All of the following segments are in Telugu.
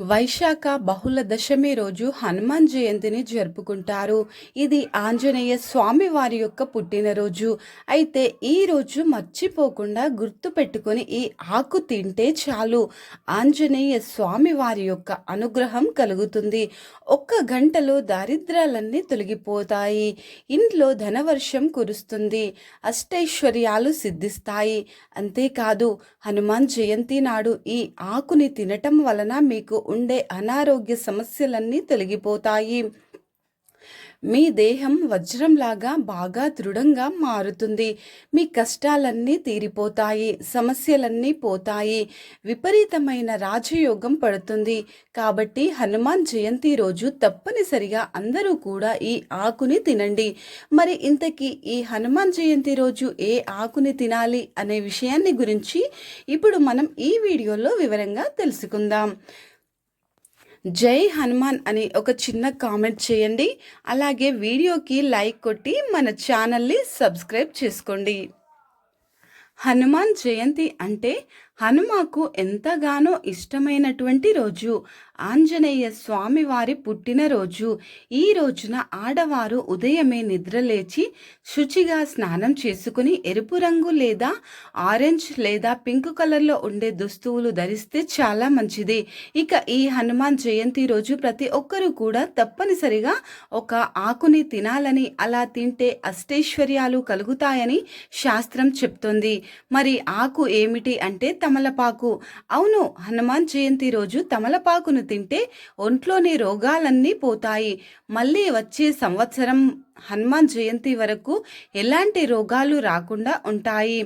వైశాఖ బహుళ దశమి రోజు హనుమాన్ జయంతిని జరుపుకుంటారు. ఇది ఆంజనేయ స్వామి వారి యొక్క పుట్టినరోజు. అయితే ఈ రోజు మర్చిపోకుండా గుర్తుపెట్టుకొని ఈ ఆకు తింటే చాలు. ఆంజనేయ స్వామి వారి యొక్క అనుగ్రహం కలుగుతుంది. ఒక్క గంటలో దారిద్రాలన్నీ తొలగిపోతాయి. ఇంట్లో ధనవర్షం కురుస్తుంది. అష్టైశ్వర్యాలు సిద్ధిస్తాయి. అంతేకాదు హనుమాన్ జయంతి నాడు ఈ ఆకుని తినటం వలన మీకు ఉండే అనారోగ్య సమస్యలన్నీ తొలగిపోతాయి. మీ దేహం వజ్రంలాగా బాగా దృఢంగా మారుతుంది. మీ కష్టాలన్నీ తీరిపోతాయి. సమస్యలన్నీ పోతాయి. విపరీతమైన రాజయోగం పడుతుంది. కాబట్టి హనుమాన్ జయంతి రోజు తప్పనిసరిగా అందరూ కూడా ఈ ఆకుని తినండి. మరి ఇంతకీ ఈ హనుమాన్ జయంతి రోజు ఏ ఆకుని తినాలి అనే విషయాన్ని గురించి ఇప్పుడు మనం ఈ వీడియోలో వివరంగా తెలుసుకుందాం. జై హనుమాన్ అని ఒక చిన్న కామెంట్ చేయండి. అలాగే వీడియోకి లైక్ కొట్టి మన ఛానల్ని సబ్స్క్రైబ్ చేసుకోండి. హనుమాన్ జయంతి అంటే హనుమాకు ఎంతగానో ఇష్టమైనటువంటి రోజు. ఆంజనేయ స్వామి వారి పుట్టినరోజు ఈ రోజున ఆడవారు ఉదయమే నిద్రలేచి శుచిగా స్నానం చేసుకుని ఎరుపు రంగు లేదా ఆరెంజ్ లేదా పింక్ కలర్లో ఉండే దుస్తువులు ధరిస్తే చాలా మంచిది. ఇక ఈ హనుమాన్ జయంతి రోజు ప్రతి ఒక్కరూ కూడా తప్పనిసరిగా ఒక ఆకుని తినాలని అలా తింటే అష్టైశ్వర్యాలు కలుగుతాయని శాస్త్రం చెప్తుంది. మరి ఆకు ఏమిటి అంటే తమలపాకు. అవును హనుమాన్ జయంతి రోజు తమలపాకును తింటే ఒంట్లోని రోగాలన్నీ పోతాయి. మళ్ళీ వచ్చే సంవత్సరం హనుమాన్ జయంతి వరకు ఎలాంటి రోగాలు రాకుండా ఉంటాయి?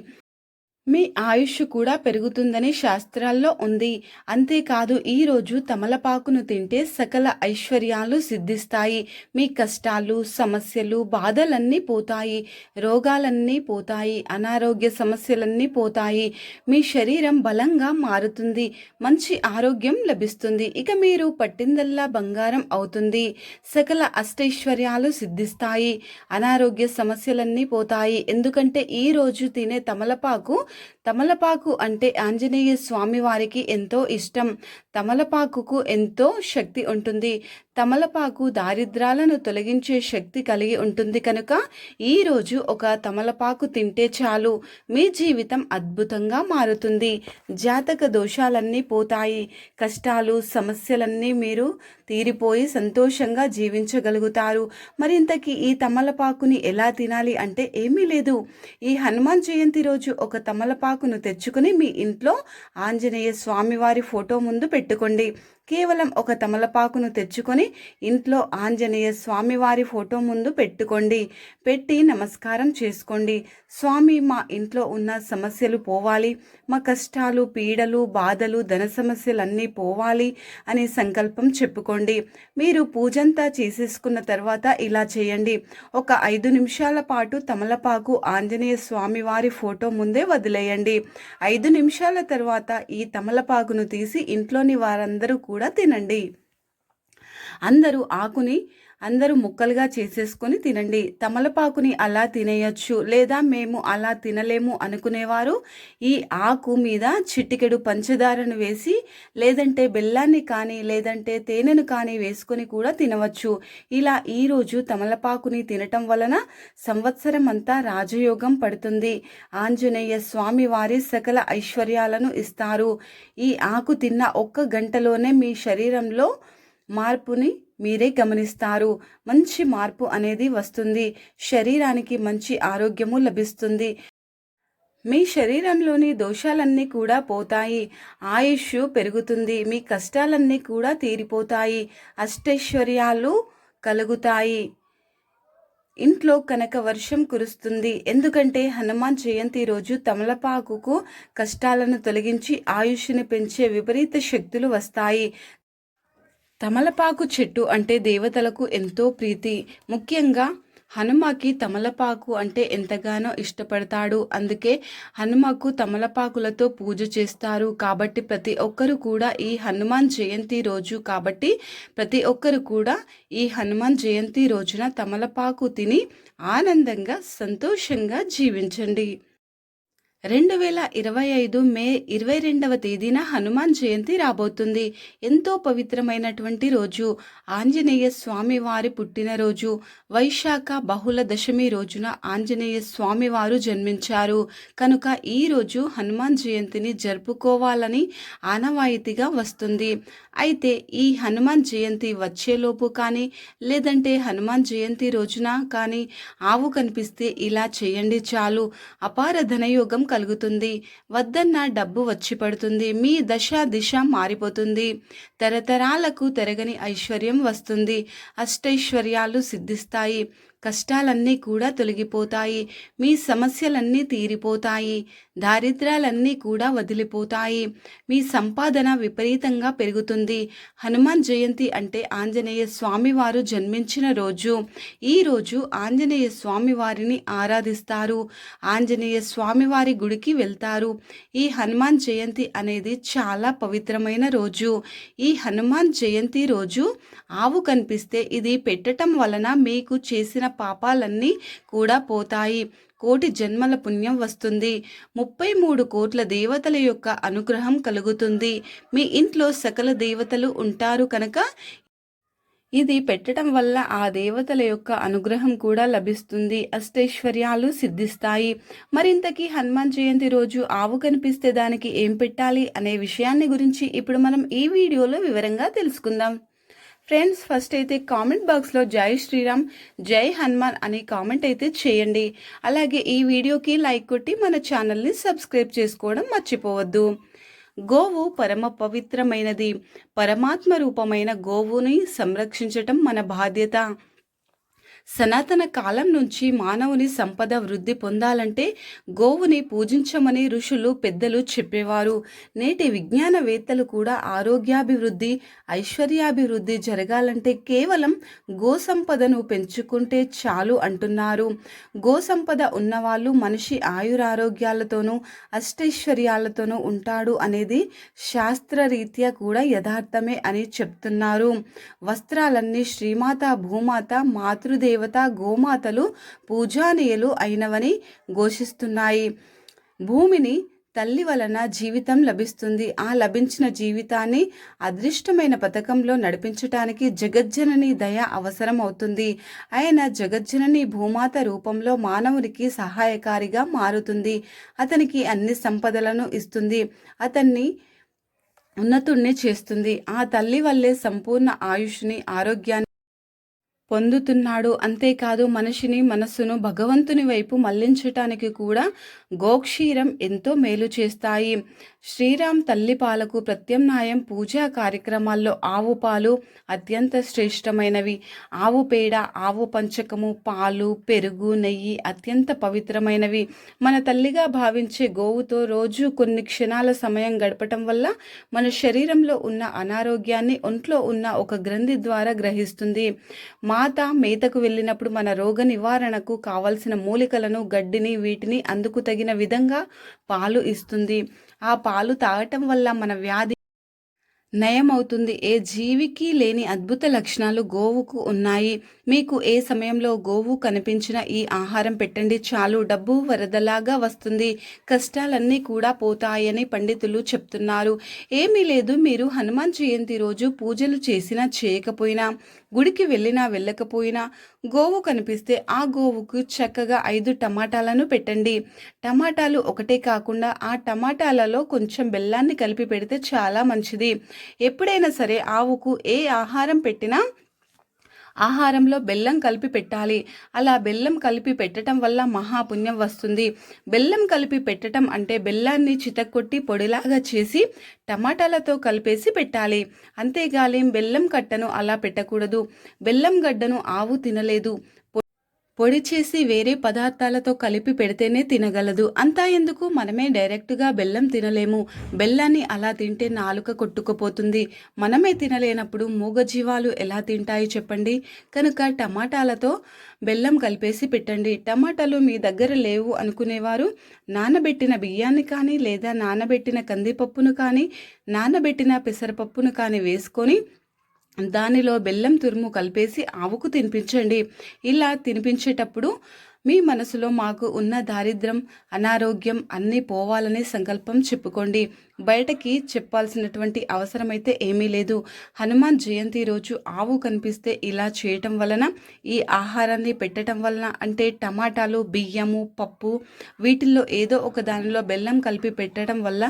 మీ ఆయుష్ కూడా పెరుగుతుందని శాస్త్రాల్లో ఉంది. అంతేకాదు ఈరోజు తమలపాకును తింటే సకల ఐశ్వర్యాలు సిద్ధిస్తాయి. మీ కష్టాలు సమస్యలు బాధలన్నీ పోతాయి. రోగాలన్నీ పోతాయి. అనారోగ్య సమస్యలన్నీ పోతాయి. మీ శరీరం బలంగా మారుతుంది. మంచి ఆరోగ్యం లభిస్తుంది. ఇక మీరు పట్టిందల్లా బంగారం అవుతుంది. సకల అష్టైశ్వర్యాలు సిద్ధిస్తాయి. అనారోగ్య సమస్యలన్నీ పోతాయి. ఎందుకంటే ఈరోజు తినే తమలపాకు తమలపాకు అంటే ఆంజనేయ స్వామి వారికి ఎంతో ఇష్టం. తమలపాకుకు ఎంతో శక్తి ఉంటుంది. తమలపాకు దారిద్రాలను తొలగించే శక్తి కలిగి ఉంటుంది కనుక ఈరోజు ఒక తమలపాకు తింటే చాలు. మీ జీవితం అద్భుతంగా మారుతుంది. జాతక దోషాలన్నీ పోతాయి. కష్టాలు సమస్యలన్నీ మీరు తీరిపోయి సంతోషంగా జీవించగలుగుతారు. మరింతకి ఈ తమలపాకుని ఎలా తినాలి అంటే ఏమీ లేదు. ఈ హనుమాన్ జయంతి రోజు ఒక తమలపాకును తెచ్చుకుని మీ ఇంట్లో ఆంజనేయ స్వామివారి ఫోటో ముందు పెట్టుకోండి. కేవలం ఒక తమలపాకును తెచ్చుకొని ఇంట్లో ఆంజనేయ స్వామివారి ఫోటో ముందు పెట్టుకోండి. పెట్టి నమస్కారం చేసుకోండి. స్వామి మా ఇంట్లో ఉన్న సమస్యలు పోవాలి. మా కష్టాలు పీడలు బాధలు ధన సమస్యలన్నీ పోవాలి అనే సంకల్పం చెప్పుకోండి. మీరు పూజంతా చేసేసుకున్న తర్వాత ఇలా చేయండి. ఒక ఐదు నిమిషాల పాటు తమలపాకు ఆంజనేయ స్వామి వారి ఫోటో ముందే వదిలేయండి. ఐదు నిమిషాల తర్వాత ఈ తమలపాకును తీసి ఇంట్లోని వారందరూ కూడా కూడా తినండి. అందరూ ఆకుని అందరూ ముక్కలుగా చేసేసుకొని తినండి. తమలపాకుని అలా తినేయచ్చు లేదా మేము అలా తినలేము అనుకునేవారు. ఈ ఆకు మీద చిటికెడు పంచదారను వేసి లేదంటే బెల్లాన్ని కానీ లేదంటే తేనెను కానీ వేసుకొని కూడా తినవచ్చు. ఇలా ఈరోజు తమలపాకుని తినటం వలన సంవత్సరం అంతా రాజయోగం పడుతుంది. ఆంజనేయ స్వామి వారి సకల ఐశ్వర్యాలను ఇస్తారు. ఈ ఆకు తిన్న ఒక్క గంటలోనే మీ శరీరంలో మార్పుని మీరే గమనిస్తారు. మంచి మార్పు అనేది వస్తుంది. శరీరానికి మంచి ఆరోగ్యము లభిస్తుంది. మీ శరీరంలోని దోషాలన్నీ కూడా పోతాయి. ఆయుష్ పెరుగుతుంది. మీ కష్టాలన్నీ కూడా తీరిపోతాయి. అష్టైశ్వర్యాలు కలుగుతాయి. ఇంట్లో కనుక వర్షం కురుస్తుంది. ఎందుకంటే హనుమాన్ జయంతి రోజు తమలపాకుకు కష్టాలను తొలగించి ఆయుష్ని పెంచే విపరీత శక్తులు వస్తాయి. తమలపాకు చెట్టు అంటే దేవతలకు ఎంతో ప్రీతి. ముఖ్యంగా హనుమకి తమలపాకు అంటే ఎంతగానో ఇష్టపడతాడు. అందుకే హనుమకు తమలపాకులతో పూజ చేస్తారు. కాబట్టి ప్రతి ఒక్కరు కూడా ఈ హనుమాన్ జయంతి రోజు కాబట్టి ప్రతి ఒక్కరు కూడా ఈ హనుమాన్ జయంతి రోజున తమలపాకు తిని ఆనందంగా సంతోషంగా జీవించండి. రెండు వేల ఇరవై ఐదు మే ఇరవై రెండవ తేదీన హనుమాన్ జయంతి రాబోతుంది. ఎంతో పవిత్రమైనటువంటి రోజు. ఆంజనేయ స్వామి వారి పుట్టినరోజు. వైశాఖ బహుళ దశమి రోజున ఆంజనేయ స్వామి వారు జన్మించారు. కనుక ఈ రోజు హనుమాన్ జయంతిని జరుపుకోవాలని ఆనవాయితీగా వస్తుంది. అయితే ఈ హనుమాన్ జయంతి వచ్చేలోపు కానీ లేదంటే హనుమాన్ జయంతి రోజున కానీ ఆవు కనిపిస్తే ఇలా చేయండి చాలు. అపార ధనయోగం కలుగుతుంది. వద్దన్న డబ్బు వచ్చి పడుతుంది. మీ దశ దిశ మారిపోతుంది. తరతరాలకు తెరగని ఐశ్వర్యం వస్తుంది. అష్టైశ్వర్యాలు సిద్ధిస్తాయి. కష్టాలన్నీ కూడా తొలగిపోతాయి. మీ సమస్యలన్నీ తీరిపోతాయి. దారిద్ర్యాలన్నీ కూడా వదిలిపోతాయి. మీ సంపాదన విపరీతంగా పెరుగుతుంది. హనుమాన్ జయంతి అంటే ఆంజనేయ స్వామివారు జన్మించిన రోజు. ఈ రోజు ఆంజనేయ స్వామి వారిని ఆరాధిస్తారు. ఆంజనేయ స్వామివారి గుడికి వెళ్తారు. ఈ హనుమాన్ జయంతి అనేది చాలా పవిత్రమైన రోజు. ఈ హనుమాన్ జయంతి రోజు ఆవు కనిపిస్తే ఇది పెట్టటం వలన మీకు చేసిన పాపాలన్నీ కూడా పోతాయి. కోటి జన్మల పుణ్యం వస్తుంది. ముప్పై మూడు కోట్ల దేవతల యొక్క అనుగ్రహం కలుగుతుంది. మీ ఇంట్లో సకల దేవతలు ఉంటారు కనుక ఇది పెట్టడం వల్ల ఆ దేవతల యొక్క అనుగ్రహం కూడా లభిస్తుంది. అష్టైశ్వర్యాలు సిద్ధిస్తాయి. మరింతకీ హనుమాన్ జయంతి రోజు ఆవు కనిపిస్తే దానికి ఏం పెట్టాలి అనే విషయాన్ని గురించి ఇప్పుడు మనం ఈ వీడియోలో వివరంగా తెలుసుకుందాం. ఫ్రెండ్స్ ఫస్ట్ అయితే కామెంట్ బాక్స్లో జై శ్రీరామ్ జై హనుమాన్ అనే కామెంట్ అయితే చేయండి. అలాగే ఈ వీడియోకి లైక్ కొట్టి మన ఛానల్ని సబ్స్క్రైబ్ చేసుకోవడం మర్చిపోవద్దు. గోవు పరమ పవిత్రమైనది. పరమాత్మ రూపమైన గోవుని సంరక్షించటం మన బాధ్యత. సనాతన కాలం నుంచి మానవుని సంపద వృద్ధి పొందాలంటే గోవుని పూజించమని ఋషులు పెద్దలు చెప్పేవారు. నేటి విజ్ఞానవేత్తలు కూడా ఆరోగ్యాభివృద్ధి ఐశ్వర్యాభివృద్ధి జరగాలంటే కేవలం గో సంపదను పెంచుకుంటే చాలు అంటున్నారు. గో సంపద ఉన్నవాళ్ళు మనిషి ఆయురారోగ్యాలతోనూ అష్టైశ్వర్యాలతోనూ ఉంటాడు అనేది శాస్త్రరీత్యా కూడా యథార్థమే అని చెప్తున్నారు. వస్త్రాలన్నీ శ్రీమాత భూమాత మాతృదేవ దేవత గోమాతలు పూజానీయులు అయినవని ఘోషిస్తున్నాయి. భూమిని తల్లి వలన జీవితం లభిస్తుంది. ఆ లభించిన జీవితాన్ని అదృష్టమైన పథకంలో నడిపించటానికి జగజ్జనని దయ అవసరం అవుతుంది ఆయన జగజ్జనని భూమాత రూపంలో మానవునికి సహాయకారిగా మారుతుంది. అతనికి అన్ని సంపదలను ఇస్తుంది. అతన్ని ఉన్నతుణ్ణి చేస్తుంది. ఆ తల్లి వల్లే సంపూర్ణ ఆయుష్ని ఆరోగ్యాన్ని పొందుతున్నాడు. అంతేకాదు మనిషిని మనస్సును భగవంతుని వైపు మళ్ళించటానికి కూడా గోక్షీరం ఎంతో మేలు చేస్తాయి. శ్రీరామ్ తల్లి పాలకు ప్రత్యామ్నాయం పూజా కార్యక్రమాల్లో ఆవు పాలు అత్యంత శ్రేష్టమైనవి. ఆవు పేడ ఆవు పంచకము పాలు పెరుగు నెయ్యి అత్యంత పవిత్రమైనవి. మన తల్లిగా భావించే గోవుతో రోజు కొన్ని క్షణాల సమయం గడపటం వల్ల మన శరీరంలో ఉన్న అనారోగ్యాన్ని ఒంట్లో ఉన్న ఒక గ్రంథి ద్వారా గ్రహిస్తుంది. మా మాత మేతకు వెళ్ళినప్పుడు మన రోగ నివారణకు కావలసిన మూలికలను గడ్డిని వీటిని అందుకు తగిన విధంగా పాలు ఇస్తుంది. ఆ పాలు తాగటం వల్ల మన వ్యాధి నయమవుతుంది. ఏ జీవికి లేని అద్భుత లక్షణాలు గోవుకు ఉన్నాయి. మీకు ఏ సమయంలో గోవు కనిపించిన ఈ ఆహారం పెట్టండి. చాలు డబ్బు వరదలాగా వస్తుంది. కష్టాలన్నీ కూడా పోతాయని పండితులు చెప్తున్నారు. ఏమీ లేదు మీరు హనుమాన్ జయంతి రోజు పూజలు చేసినా చేయకపోయినా గుడికి వెళ్ళినా వెళ్ళకపోయినా గోవు కనిపిస్తే ఆ గోవుకు చక్కగా ఐదు టమాటాలను పెట్టండి. టమాటాలు ఒకటే కాకుండా ఆ టమాటాలలో కొంచెం బెల్లాన్ని కలిపి పెడితే చాలా మంచిది. ఎప్పుడైనా సరే ఆవుకు ఏ ఆహారం పెట్టినా ఆహారంలో బెల్లం కలిపి పెట్టాలి. అలా బెల్లం కలిపి పెట్టడం వల్ల మహాపుణ్యం వస్తుంది. బెల్లం కలిపి పెట్టడం అంటే బెల్లాన్ని చితక్కొట్టి పొడిలాగా చేసి టమాటాలతో కలిపేసి పెట్టాలి. అంతేగాని బెల్లం కట్టను అలా పెట్టకూడదు. బెల్లం గడ్డను ఆవు తినలేదు. పొడి చేసి వేరే పదార్థాలతో కలిపి పెడితేనే తినగలదు. అంతా ఎందుకు? మనమే డైరెక్ట్గా బెల్లం తినలేము. బెల్లాన్ని అలా తింటే నాలుక కొట్టుకుపోతుంది. మనమే తినలేనప్పుడు మూగజీవాలు ఎలా తింటాయి చెప్పండి? కనుక టమాటాలతో బెల్లం కలిపేసి పెట్టండి. టమాటాలు మీ దగ్గర లేవు అనుకునేవారు నానబెట్టిన బియ్యాన్ని కానీ లేదా నానబెట్టిన కందిపప్పును కానీ నానబెట్టిన పెసరపప్పును కానీ వేసుకొని దానిలో బెల్లం తురుము కలిపేసి ఆవుకు తినిపించండి. ఇలా తినిపించేటప్పుడు మీ మనసులో మాకు ఉన్న దారిద్రం అనారోగ్యం అన్నీ పోవాలనే సంకల్పం చెప్పుకోండి. బయటకి చెప్పాల్సినటువంటి అవసరమైతే ఏమీ లేదు. హనుమాన్ జయంతి రోజు ఆవు కనిపిస్తే ఇలా చేయటం వలన ఈ ఆహారాన్ని పెట్టడం వలన అంటే టమాటాలు బియ్యము పప్పు వీటిల్లో ఏదో ఒక దానిలో బెల్లం కలిపి పెట్టడం వల్ల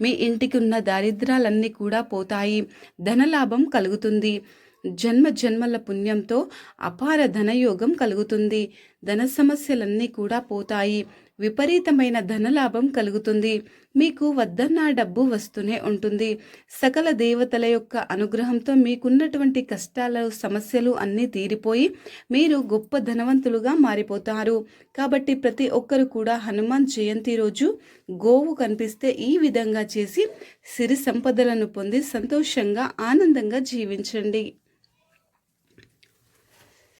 మీ ఇంటికి ఉన్న దారిద్రాలన్నీ కూడా పోతాయి. ధనలాభం కలుగుతుంది. జన్మ జన్మల పుణ్యంతో అపార ధనయోగం కలుగుతుంది. ధన సమస్యలన్నీ కూడా పోతాయి. విపరీతమైన ధనలాభం కలుగుతుంది. మీకు వద్దన్న డబ్బు వస్తూనే ఉంటుంది. సకల దేవతల యొక్క అనుగ్రహంతో మీకున్నటువంటి కష్టాలు సమస్యలు అన్నీ తీరిపోయి మీరు గొప్ప ధనవంతులుగా మారిపోతారు. కాబట్టి ప్రతి ఒక్కరు కూడా హనుమాన్ జయంతి రోజు గోవు కనిపిస్తే ఈ విధంగా చేసి సిరి సంపదలను పొంది సంతోషంగా ఆనందంగా జీవించండి.